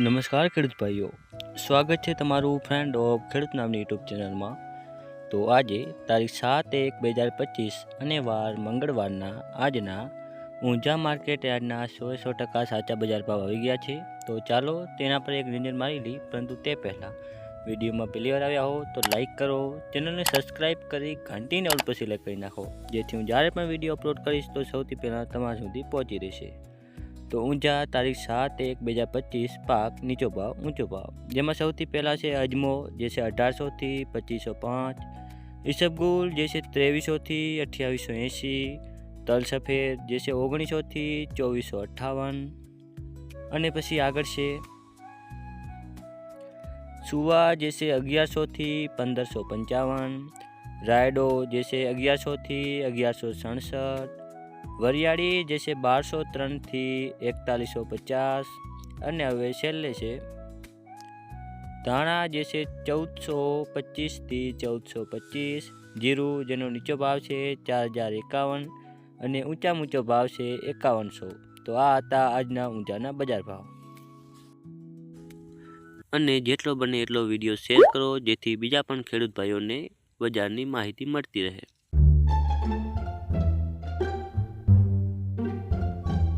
નમસ્કાર ખેડૂત ભાઈઓ, સ્વાગત છે તમારું ફ્રેન્ડ ઓફ ખેડૂત નામની યુટ્યુબ ચેનલમાં તો આજે તારીખ સાત એક બે હજાર પચીસ અને વાર મંગળવારના આજના ઊંઝા માર્કેટ યાર્ડના સો સો ટકા સાચા બજાર ભાવ આવી ગયા છે. તો ચાલો તેના પર એક નજર મારી લઈ પરંતુ તે પહેલાં વિડીયોમાં પહેલી વાર આવ્યા હો તો લાઇક કરો, ચેનલને સબસ્ક્રાઈબ કરી ઘંટીને ઓલ પર સિલેક્ટ કરી નાખો. જેથી હું જ્યારે પણ વીડિયો અપલોડ કરીશ તો સૌથી પહેલાં તમારા સુધી પહોંચી રહેશે. તો ઊંઝા તારીખ સાત એક બે હજાર પચીસ પાક નીચો ભાવ, ઊંચો ભાવ. જેમાં સૌથી પહેલાં છે અજમો, જે છે અઢારસોથી પચીસો પાંચ. ઈસબગુલ જે છે ત્રેવીસોથી અઠ્યાવીસો એંશી. તલ સફેદ, જે છે ઓગણીસોથી ચોવીસો અઠ્ઠાવન. અને પછી આગળ છે સુવા, જે છે અગિયારસોથી પંદરસો પંચાવન. રાયડો, જે છે અગિયારસોથી અગિયારસો સડસઠ. વરિયાળી જે છે બારસો ત્રણથી એકતાલીસો પચાસ અને હવે છેલ્લે છે ધાણા જે છે ચૌદસો પચીસથી ચૌદસો પચીસ, જીરું જેનો નીચો ભાવ છે ચાર હજાર એકાવન અને ઊંચા ઊંચો ભાવ છે એકાવનસો. તો આ હતા આજના ઊંચાના બજાર ભાવ. અને જેટલો બને એટલો વીડિયો શેર કરો જેથી બીજા પણ ખેડૂત ભાઈઓને બજારની માહિતી મળતી રહે.